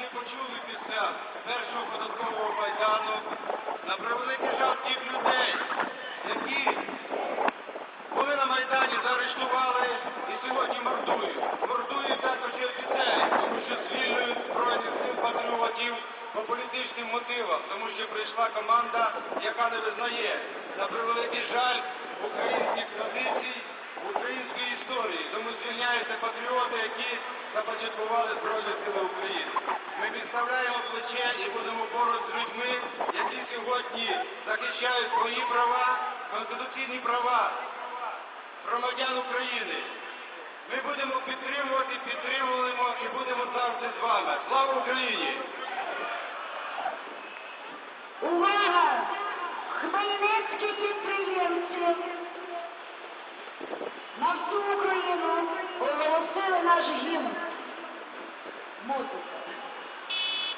Ми почули після першого податкового майдану на превеликий жаль тих людей, які були на Майдані, заарештували і сьогодні мордують. Мордують також і офіцерів, тому що звільнюють Збройних сил патріотів по політичним мотивам, тому що прийшла команда, яка не визнає на превеликий жаль українських звільняються патріоти, які започаткували Збройні Сили України. Ми підставляємо плече і будемо поруч з людьми, які сьогодні захищають свої права, конституційні права громадян України. Ми будемо підтримувати, підтримуємо і будемо завжди з вами. Слава Україні! Увага! Хмельницькі підприємці на всю Україну наш гімн. Музика.